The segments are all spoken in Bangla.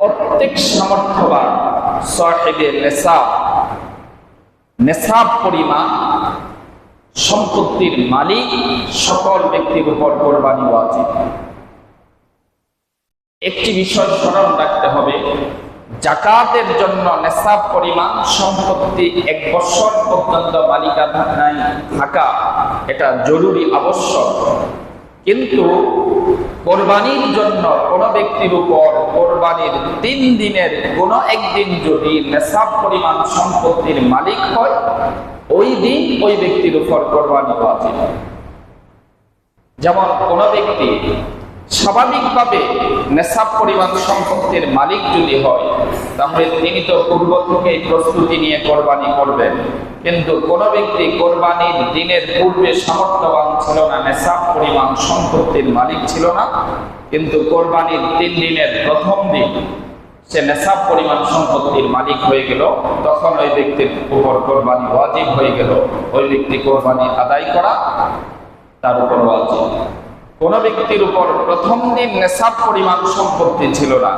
প্রত্যেক সামর্থ্যবান সাহেবের নেশাব। নেশাব পরিমাণ, সম্পত্তির মালিক সকল ব্যক্তির উপর কোরবানি ওয়াজিব। একটি বিষয় স্মরণ রাখতে হবে, জাকাতের জন্য নেশাব পরিমাণ, সম্পত্তি এক বছর পর্যন্ত মালিকানায় থাকা, এটা জরুরি, আবশ্যক। কিন্তু কোরবানির জন্য কোন ব্যক্তির উপর কোরবানির তিন দিনের কোন একদিন যদি নেশাব পরিমাণ সম্পত্তির মালিক হয়, ওই দিন ওই ব্যক্তির উপর কোরবানি হওয়া যেমন কোন ব্যক্তি স্বাভাবিকভাবে নেশাব পরিমাণ সম্পত্তির মালিক যদি হয়, তাহলে তিনি তো পূর্ব থেকেই প্রস্তুতি নিয়ে কোরবানি করবেন। কিন্তু কোন ব্যক্তি কোরবানির দিনের পূর্বে সামর্থ্যবান ছিল না, নেশাব পরিমাণ সম্পত্তির মালিক ছিল না। কিন্তু কোরবানির তিন দিনের প্রথম দিন সে নেশাব পরিমাণ সম্পত্তির মালিক হয়ে গেল। তখন ওই ব্যক্তির উপর কোরবানি ওয়াজিব হয়ে গেল। ওই ব্যক্তি কোরবানি আদায় করা তার উপর ওয়াজিব। কোন ব্যক্তির উপর প্রথম দিন নেশাব পরিমাণ সম্পত্তি ছিল না।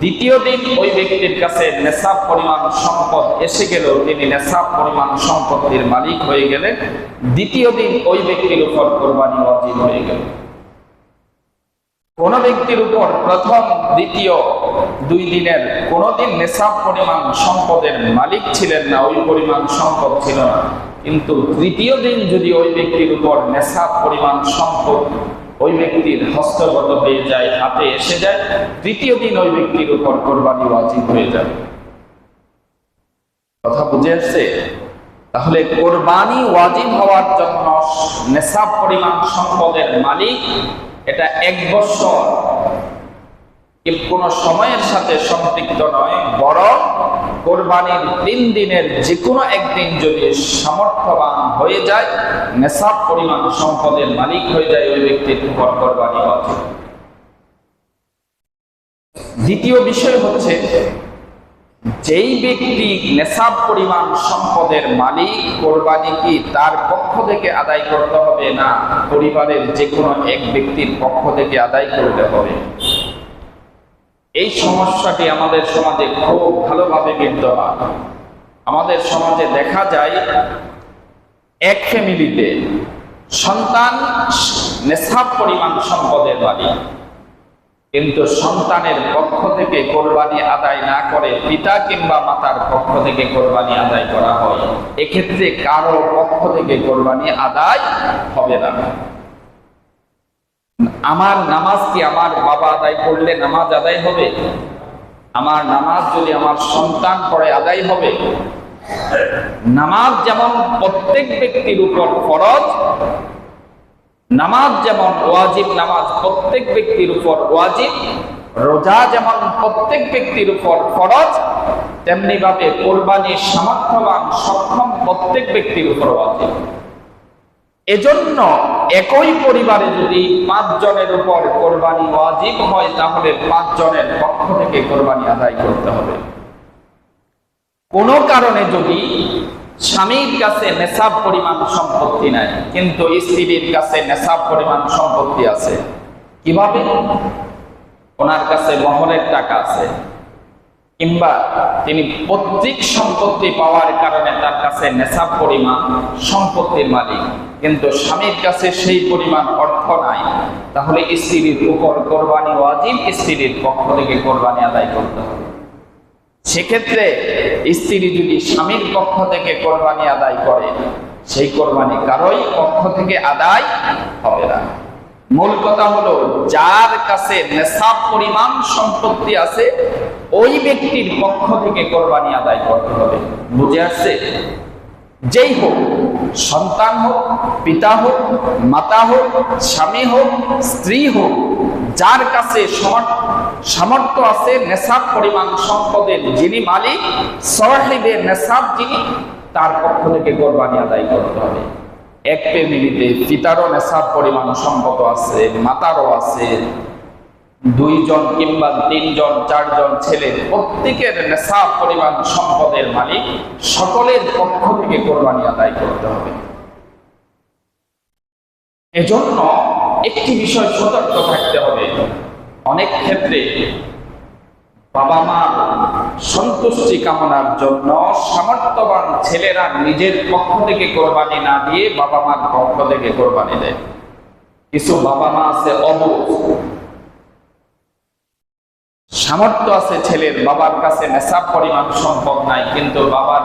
দ্বিতীয় দিন ওই ব্যক্তির কাছে নেশাব পরিমাণ সম্পদ এসে গেল, তিনি নেশাব পরিমাণ সম্পত্তির মালিক হয়ে গেলেন। দ্বিতীয় দিন ওই ব্যক্তির উপর কোরবানি ওয়াজিব হয়ে গেল। কোন ব্যক্তির উপর প্রথম, দ্বিতীয় দুই দিনের কোনদিন নেশাব পরিমাণ সম্পদের মালিক ছিলেন না, ওই পরিমাণ সম্পদ ছিল না। কিন্তু তৃতীয় দিন যদি ওই ব্যক্তির উপর নেশাব পরিমাণ সম্পদ ওই ব্যক্তির হস্তগত হয়ে যায়, হাতে এসে যায় তৃতীয় দিন ওই ব্যক্তির উপর কোরবানি ওয়াজিব হয়ে যাবে কথা বুঝে আসছে? তাহলে কোরবানি ওয়াজিব হওয়ার জন্য নেশাব পরিমাণ সম্পদের মালিক এটা এক বছর কোন সময়ের সাথে সম্পৃক্ত নয়, বরং কোরবানির তিন দিনের যে কোনো একদিন যদি সামর্থ্যবান হয়ে যায়, নেশাব পরিমাণ সম্পদের মালিক হয়ে যায় ওই ব্যক্তির উপর কোরবানি ওয়াজিব দ্বিতীয় বিষয় হচ্ছে, যেই ব্যক্তি নেশাব পরিমাণ সম্পদের মালিক, কোরবানি কি তার পক্ষ থেকে আদায় করতে হবে না পরিবারের যে কোনো এক ব্যক্তির পক্ষ থেকে আদায় করতে হবে? এই সমস্যাটি আমাদের সমাজে খুব ভালোভাবে বিদ্যমান। আমাদের সমাজে দেখা যায়, এক ফ্যামিলিতে সন্তান নেশাব পরিমাণ সম্পদের বাড়ি কিন্তু সন্তানের পক্ষ থেকে কোরবানি আদায় না করে পিতা কিংবা মাতার পক্ষ থেকে কোরবানি আদায় করা হয়। এক্ষেত্রে কারও পক্ষ থেকে কোরবানি আদায় হবে না। আমার নামাজ কি আমার বাবা আদায় করলে নামাজ আদায় হবে? আমার নামাজ যদি আমার সন্তান পড়ে আদায় হবে? নামাজ যেমন প্রত্যেক ব্যক্তির উপর ফরজ, নামাজ যেমন ওয়াজিব, নামাজ প্রত্যেক ব্যক্তির উপর ওয়াজিব, রোজা যেমন প্রত্যেক ব্যক্তির উপর ফরজ তেমনি ভাবে কোরবানির সামর্থ্যবান, সক্ষম প্রত্যেক ব্যক্তির উপর ওয়াজিব। এজন্য একই পরিবারে যদি পাঁচ জনের উপর কোরবানি ওয়াজিব হয়, তাহলে পাঁচ জনের পক্ষ থেকে কোরবানি আদায় করতে হবে। কোনো কারণে যদি স্বামীর কাছে নেশাব পরিমাণ সম্পত্তি নাই, কিন্তু স্ত্রীর কাছে নেশাব পরিমাণ সম্পত্তি আছে, কীভাবে? ওনার কাছে মহরের টাকা আছে, কিংবা তিনি পৈতৃক সম্পত্তি পাওয়ার কারণে তার কাছে নেশাব পরিমাণ সম্পত্তির মালিক। কিন্তু স্বামীর কাছে সেই পরিমাণ অর্থ নাই, তাহলে স্ত্রীর উপর কোরবানি ওয়াজিব, স্ত্রীর পক্ষ থেকে কোরবানি আদায় করতে হবে। সেক্ষেত্রে স্ত্রী যদি স্বামীর পক্ষ থেকে কোরবানি আদায় করে, সেই কোরবানি কারোই পক্ষ থেকে আদায় হবে না। মূল কথা হলো, যার কাছে নেশাব পরিমাণ সম্পত্তি আছে, ওই ব্যক্তির পক্ষ থেকে কোরবানি আদায় করতে হবে। বুঝে আসছে? যেই হোক, সন্তান হোক, পিতা হোক, মাতা হোক, স্বামী হোক, স্ত্রী হোক, যার কাছে সামর্থ্য আছে নেশাব পরিমাণ সম্পদের যিনি মালিক সহিদের নেশাব যিনি, তার পক্ষ থেকে কোরবানি আদায় করতে হবে। এক ফ্যামিলিতে পিতারও নেশাব পরিমাণ সম্পদ আছে, মাতারও আছে দুইজন কিংবা তিনজন, চারজন ছেলে, প্রত্যেকের নেশাব পরিমাণ সম্পদের মালিক। সকলের পক্ষ থেকে কোরবানি আদায় করতে হবে। এজন্য একটি বিষয় সতর্ক থাকতে হবে। অনেক ক্ষেত্রে বাবা মার সন্তুষ্টি কামনার জন্য সামর্থ্যবান ছেলেরা নিজের পক্ষ থেকে কোরবানি না দিয়ে বাবা মার পক্ষ থেকে কোরবানি দেয়। কিছু বাবা মা আছে অবুধ সামর্থ্য আছে ছেলের, বাবার কাছে নেশাব পরিমাণ সম্পদ নাই, কিন্তু বাবার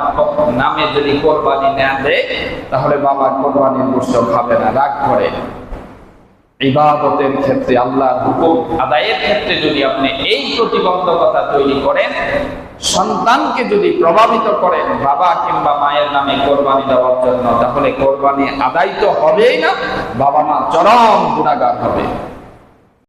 নামে যদি কোরবানি না দেয়, তাহলে বাবা কোরবানির গোষ্ঠ খাবে না, রাগ করে। ইবাদতের ক্ষেত্রে, আল্লাহর হুকুম আদায়ের ক্ষেত্রে যদি আপনি এই প্রতিবন্ধকতা তৈরি করেন, সন্তানকে যদি প্রভাবিত করেন, বাবা কিংবা মায়ের নামে কোরবানি দেওয়ার জন্য, তাহলে কোরবানি আদায় তো হবেই না, বাবা মা চরম গুণাগার হবে।